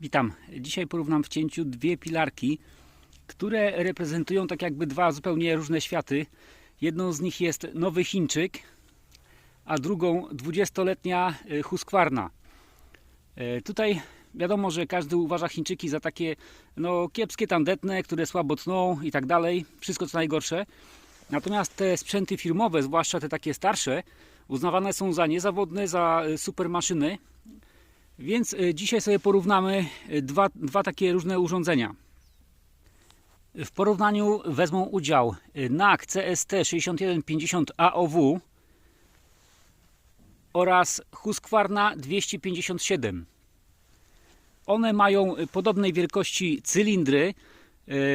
Witam. Dzisiaj porównam w cięciu dwie pilarki, które reprezentują tak jakby dwa zupełnie różne światy. Jedną z nich jest Nowy Chińczyk, a drugą 20-letnia y, Husqvarna. E, Tutaj wiadomo, że każdy uważa Chińczyki za takie no, kiepskie, tandetne, które słabo tną i tak dalej. Wszystko co najgorsze. Natomiast te sprzęty firmowe, zwłaszcza te takie starsze, uznawane są za niezawodne, za y, super maszyny. Więc y, dzisiaj sobie porównamy y, dwa, dwa takie różne urządzenia. W porównaniu wezmą udział y, NAK CST 6150 AOW oraz Husqvarna 257. One mają podobnej wielkości cylindry.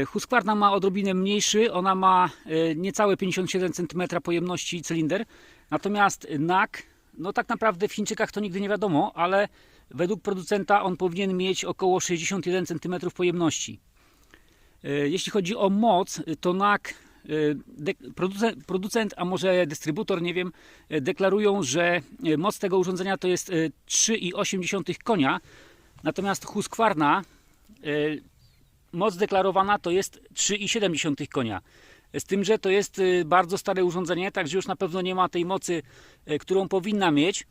Husqvarna ma odrobinę mniejszy, ona ma niecałe 57 cm pojemności cylinder. Natomiast NAK, no tak naprawdę w Chińczykach to nigdy nie wiadomo, ale według producenta on powinien mieć około 61 cm pojemności. E, Jeśli chodzi o moc, to NAK, e, producent, a może dystrybutor, nie wiem, e, deklarują, że moc tego urządzenia to jest e, 3,8 konia, natomiast Husqvarna moc deklarowana to jest 3,7 konia. Z tym, że to jest bardzo stare urządzenie, także już na pewno nie ma tej mocy, którą powinna mieć,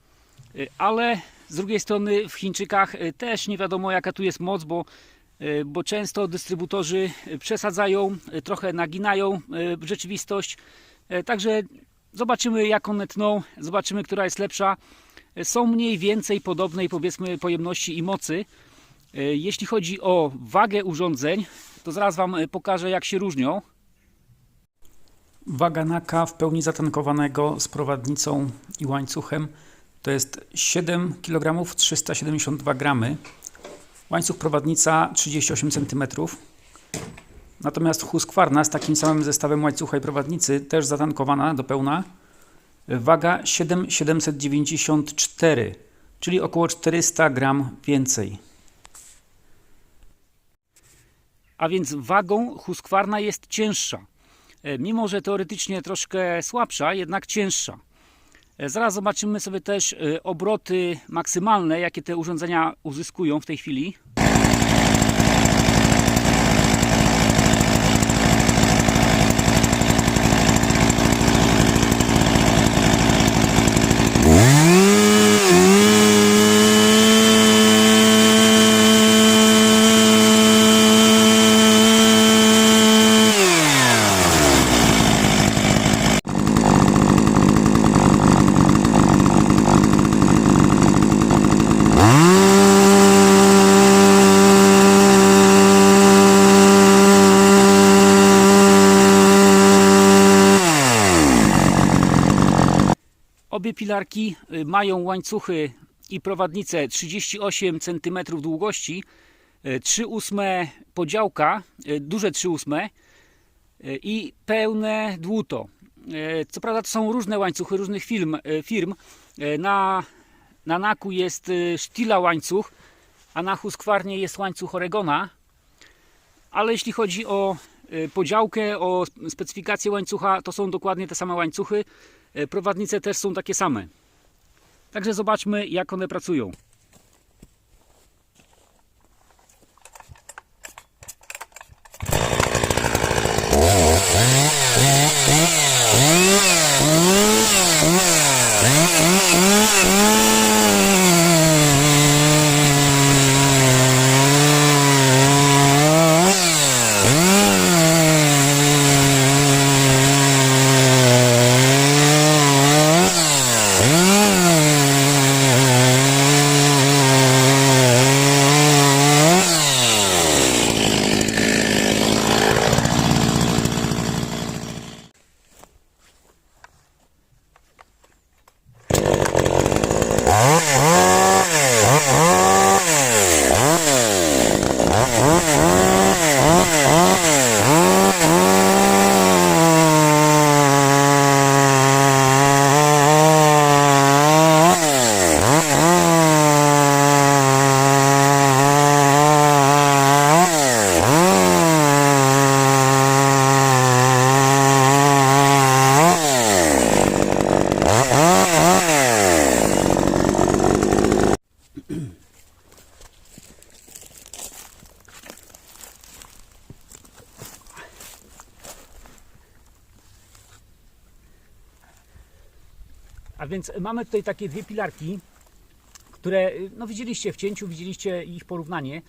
ale z drugiej strony w Chińczykach e, też nie wiadomo jaka tu jest moc, bo E, bo często dystrybutorzy przesadzają, e, trochę naginają rzeczywistość. Także zobaczymy jak one tną, zobaczymy która jest lepsza. Są mniej więcej podobnej powiedzmy pojemności i mocy. Jeśli chodzi o wagę urządzeń, to zaraz Wam pokażę jak się różnią. Waga naka w pełni zatankowanego z prowadnicą i łańcuchem to jest 7 kg 372 gramy. Łańcuch prowadnica 38 cm. Natomiast Husqvarna z takim samym zestawem łańcucha i prowadnicy, też zatankowana do pełna, waga 7,794, czyli około 400 gram więcej. A więc wagą Husqvarna jest cięższa. E, Mimo, że teoretycznie troszkę słabsza, jednak cięższa. E, Zaraz zobaczymy sobie też e, obroty maksymalne, jakie te urządzenia uzyskują w tej chwili. Obie pilarki y, mają łańcuchy i prowadnice 38 cm długości, 3 ósme podziałka, y, duże 3 ósme y, i pełne dłuto. Y, Co prawda to są różne łańcuchy różnych firm. y, firm. Y, Na, na Naku jest y, Stila łańcuch, a na Husqvarnie jest łańcuch Oregona. Ale jeśli chodzi o y, podziałkę, o specyfikację łańcucha, to są dokładnie te same łańcuchy. E, Prowadnice też są takie same. Także zobaczmy, jak one pracują. A więc mamy tutaj takie dwie pilarki, które no widzieliście w cięciu, widzieliście ich porównanie.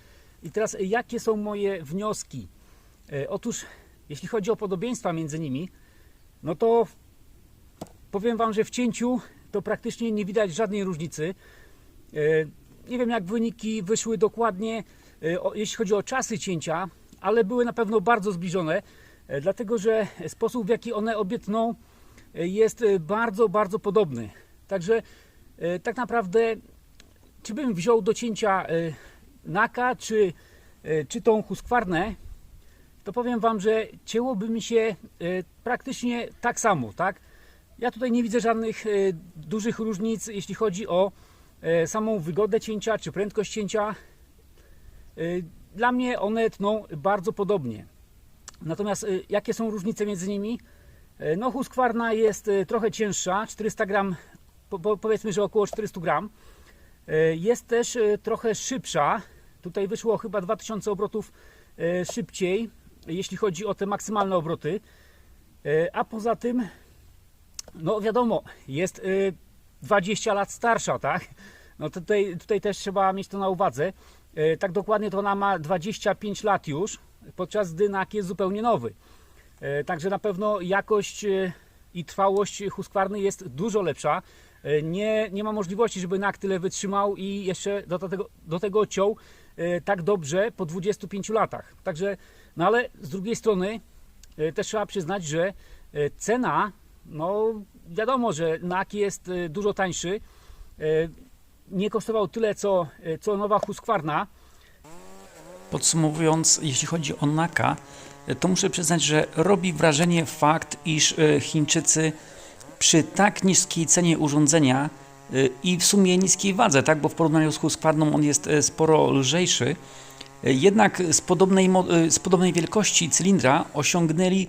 I teraz jakie są moje wnioski? E, Otóż jeśli chodzi o podobieństwa między nimi, no to powiem Wam, że w cięciu to praktycznie nie widać żadnej różnicy. E, Nie wiem jak wyniki wyszły dokładnie, e, jeśli chodzi o czasy cięcia, ale były na pewno bardzo zbliżone, dlatego że sposób w jaki one obietną jest e, bardzo, bardzo podobny. Także e, tak naprawdę, czy bym wziął do cięcia e, naka, czy, e, czy tą huskwarnę, to powiem Wam, że cięłoby mi się e, praktycznie tak samo, tak? Ja tutaj nie widzę żadnych e, dużych różnic, jeśli chodzi o e, samą wygodę cięcia czy prędkość cięcia. E, Dla mnie one tną bardzo podobnie. Natomiast e, jakie są różnice między nimi? E, No, huskwarna jest e, trochę cięższa, 400 gram, po, po, powiedzmy, że około 400 gram. E, Jest też trochę szybsza. Tutaj wyszło chyba 2000 obrotów szybciej, jeśli chodzi o te maksymalne obroty. A poza tym, no wiadomo, jest y, 20 lat starsza, tak? No tutaj, tutaj też trzeba mieć to na uwadze. Tak dokładnie to ona ma 25 lat już, podczas gdy NAK jest zupełnie nowy. E, Także na pewno jakość e, i trwałość huskwarny jest dużo lepsza. E, Nie, nie ma możliwości, żeby NAK tyle wytrzymał i jeszcze do tego, do tego ciął tak dobrze po 25 latach. Także, no ale z drugiej strony też trzeba przyznać, że cena, no wiadomo, że NAK jest dużo tańszy. Nie kosztował tyle co, co nowa huskwarna. Podsumowując, jeśli chodzi o Naka, to muszę przyznać, że robi wrażenie fakt, iż e, Chińczycy przy tak niskiej cenie urządzenia e, i w sumie niskiej wadze, tak, bo w porównaniu z Husqvarną on jest e, sporo lżejszy, jednak z podobnej, z podobnej wielkości cylindra osiągnęli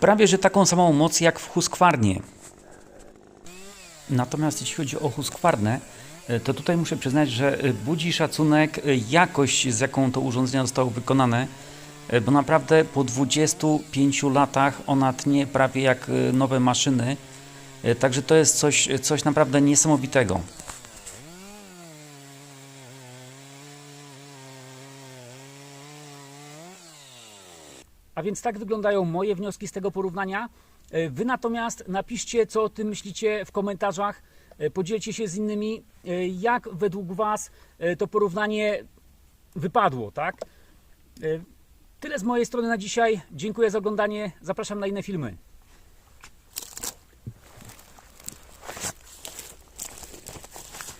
prawie że taką samą moc jak w Husqvarnie. Natomiast jeśli chodzi o Husqvarnę, to tutaj muszę przyznać, że budzi szacunek jakość, z jaką to urządzenie zostało wykonane, bo naprawdę po 25 latach ona tnie prawie jak e, nowe maszyny, E, także to jest coś, coś naprawdę niesamowitego. A więc tak wyglądają moje wnioski z tego porównania. E, Wy natomiast napiszcie, co o tym myślicie w komentarzach. E, Podzielcie się z innymi, e, jak według Was e, to porównanie wypadło, tak? Tyle z mojej strony na dzisiaj. Dziękuję za oglądanie. Zapraszam na inne filmy.